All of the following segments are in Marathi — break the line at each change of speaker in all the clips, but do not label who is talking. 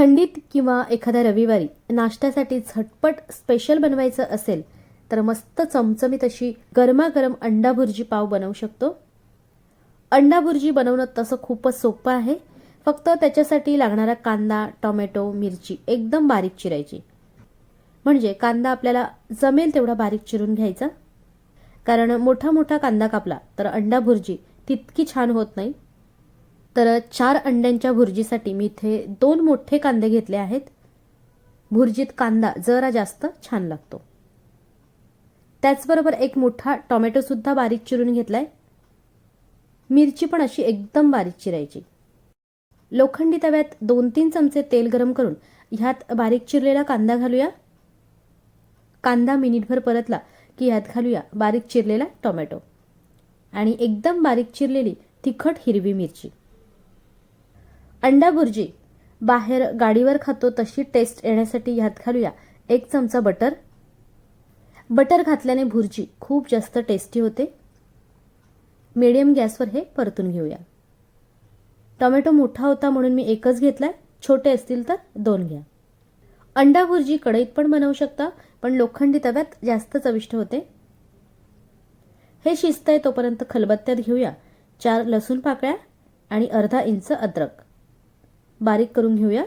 थंडीत किंवा एखाद्या रविवारी नाश्त्यासाठी झटपट स्पेशल बनवायचं असेल तर मस्त चमचमीत अशी गरमागरम अंडा भुर्जी पाव बनवू शकतो. अंडा भुर्जी बनवणं तसं खूपच सोपं आहे. फक्त त्याच्यासाठी लागणारा कांदा टोमॅटो मिरची एकदम बारीक चिरायची. म्हणजे कांदा आपल्याला जमेल तेवढा बारीक चिरून घ्यायचा. कारण मोठा मोठा कांदा कापला तर अंडा भुर्जी तितकी छान होत नाही. तर चार अंड्यांच्या भुर्जीसाठी मी इथे दोन मोठे कांदे घेतले आहेत. भुर्जीत कांदा जरा जास्त छान लागतो. त्याचबरोबर एक मोठा टोमॅटोसुद्धा बारीक चिरून घेतलाय. मिरची पण अशी एकदम बारीक चिरायची. लोखंडी तव्यात दोन तीन चमचे तेल गरम करून ह्यात बारीक चिरलेला कांदा घालूया. कांदा मिनिटभर परतला की ह्यात घालूया बारीक चिरलेला टोमॅटो. आणि एकदम बारीक चिरलेली तिखट हिरवी मिरची. अंडा भुर्जी बाहेर गाडीवर खातो तशी टेस्ट येण्यासाठी ह्यात घालूया. एक चमचा बटर बटर घातल्याने भुर्जी खूप जास्त टेस्टी होते. मीडियम गॅसवर हे परतून घेऊया. टोमॅटो मोठा होता म्हणून मी एकच घेतलाय. छोटे असतील तर दोन घ्या. अंडा भुर्जी कढईत पण बनवू शकता पण लोखंडी तव्यात जास्त चविष्ट होते. हे शिजतंय तोपर्यंत खलबत्त्यात घेऊया. चार लसूण पाकळ्या आणि अर्धा इंच अद्रक. बारीक करून घेऊया.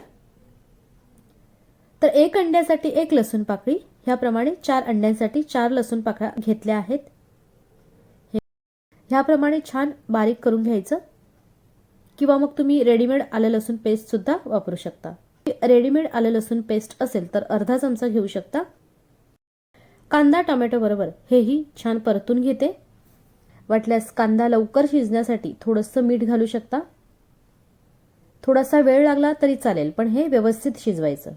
तर एक अंड्यासाठी एक लसूण पाकळी ह्याप्रमाणे चार अंड्यांसाठी चार लसूण पाकळ्या घेतल्या आहेत. ह्याप्रमाणे छान बारीक करून घ्यायचं. किंवा मग तुम्ही रेडीमेड आलं लसूण पेस्टसुद्धा वापरू शकता. रेडीमेड आलं लसूण पेस्ट असेल तर अर्धा चमचा घेऊ शकता. कांदा टोमॅटो बरोबर हेही छान परतून घेते. वाटल्यास कांदा लवकर शिजण्यासाठी थोडंसं मीठ घालू शकता. थोडासा वेळ लागला तरी चालेल पण हे व्यवस्थित शिजवायचं.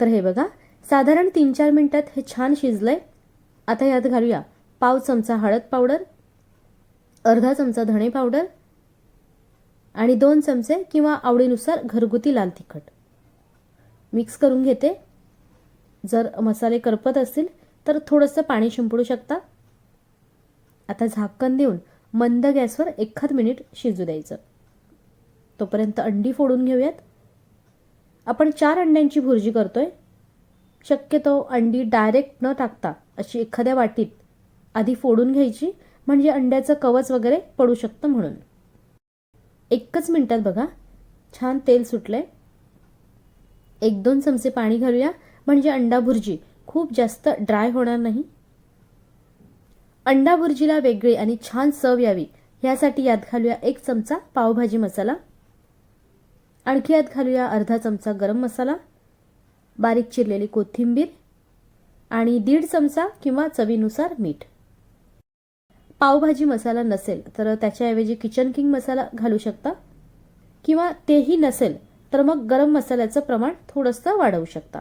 तर हे बघा साधारण तीन चार मिनिटात हे छान शिजलंय. आता यात घालूया पाव चमचा हळद पावडर अर्धा चमचा धणे पावडर आणि दोन चमचे किंवा आवडीनुसार घरगुती लाल तिखट. मिक्स करून घेते. जर मसाले करपत असतील तर थोडंसं पाणी शिंपडू शकता. आता झाकण देऊन मंद गॅसवर एखाद मिनिट शिजू द्यायचं. तोपर्यंत अंडी फोडून घेऊयात. आपण चार अंड्यांची भुर्जी करतोय. शक्यतो अंडी डायरेक्ट न टाकता अशी एखाद्या वाटीत आधी फोडून घ्यायची म्हणजे अंड्याचं कवच वगैरे पडू शकतं म्हणून. एकच मिनिटात बघा. छान तेल सुटलंय. एक दोन चमचे पाणी घालूया. म्हणजे अंडा भुर्जी खूप जास्त ड्राय होणार नाही. अंडा भुर्जीला वेगळी आणि छान चव यावी यासाठी यात घालूया एक चमचा पावभाजी मसाला. आणखी यात घालूया अर्धा चमचा गरम मसाला बारीक चिरलेली कोथिंबीर आणि दीड चमचा किंवा चवीनुसार मीठ. पावभाजी मसाला नसेल तर त्याच्याऐवजी किचन किंग मसाला घालू शकता. किंवा तेही नसेल तर मग गरम मसाल्याचं प्रमाण थोडंसं वाढवू शकता.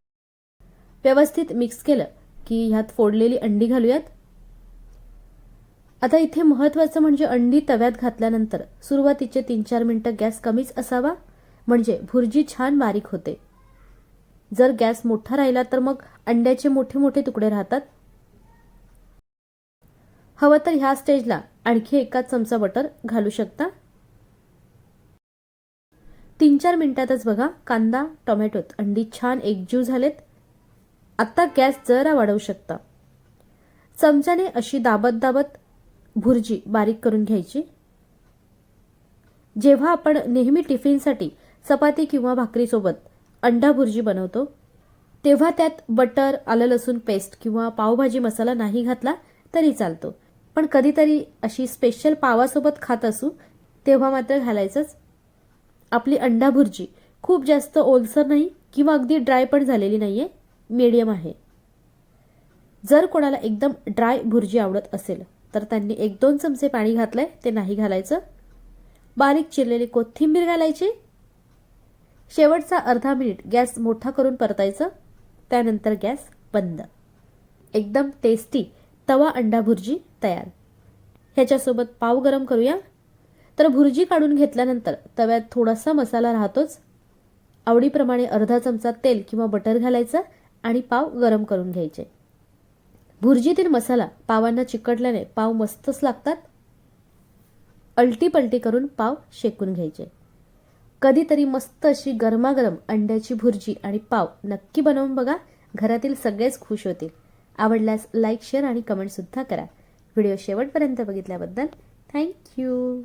व्यवस्थित मिक्स केलं की ह्यात फोडलेली अंडी घालूयात. आता इथे महत्त्वाचं म्हणजे अंडी तव्यात घातल्यानंतर सुरुवातीचे तीन चार मिनिटं गॅस कमीच असावा. म्हणजे भुर्जी छान बारीक होते. जर गॅस मोठा राहिला तर मग अंड्याचे मोठे मोठे तुकडे राहतात. हवं तर ह्या स्टेजला आणखी एका चमचा बटर घालू शकता. तीन चार मिनिटातच बघा कांदा टोमॅटोत अंडी छान एकजीव झालेत. आता गॅस जरा वाढवू शकता. चमच्याने अशी दाबत दाबत भुर्जी बारीक करून घ्यायची. जेव्हा आपण नेहमी टिफिनसाठी चपाती किंवा भाकरीसोबत अंडा भुर्जी बनवतो. तेव्हा त्यात बटर आलं लसूण पेस्ट किंवा पावभाजी मसाला नाही घातला तरी चालतो. पण कधीतरी अशी स्पेशल पावासोबत खात असू तेव्हा मात्र घालायचंच. आपली अंडा भुर्जी खूप जास्त ओलसर नाही किंवा अगदी ड्राय पण झालेली नाहीये मीडियम आहे. जर कोणाला एकदम ड्राय भुर्जी आवडत असेल तर त्यांनी एक दोन चमचे पाणी घातलंय ते नाही घालायचं. बारीक चिरलेली कोथिंबीर घालायची शेवटचा अर्धा मिनिट गॅस मोठा करून परतायचं. त्यानंतर गॅस बंद. एकदम टेस्टी तवा अंडा भुर्जी तयार. ह्याच्यासोबत पाव गरम करूया. तर भुर्जी काढून घेतल्यानंतर तव्यात थोडासा मसाला राहतोच. आवडीप्रमाणे अर्धा चमचा तेल किंवा बटर घालायचं आणि पाव गरम करून घ्यायचे. भुर्जीतील मसाला पावांना चिकटल्याने पाव मस्तच लागतात. अलटी पलटी करून पाव शेकून घ्यायचे. कधीतरी मस्त अशी गरमागरम अंड्याची भुर्जी आणि पाव नक्की बनवून बघा. घरातील सगळेच खुश होतील. आवडल्यास लाईक शेअर आणि कमेंटसुद्धा करा. व्हिडिओ शेवटपर्यंत बघितल्याबद्दल थँक्यू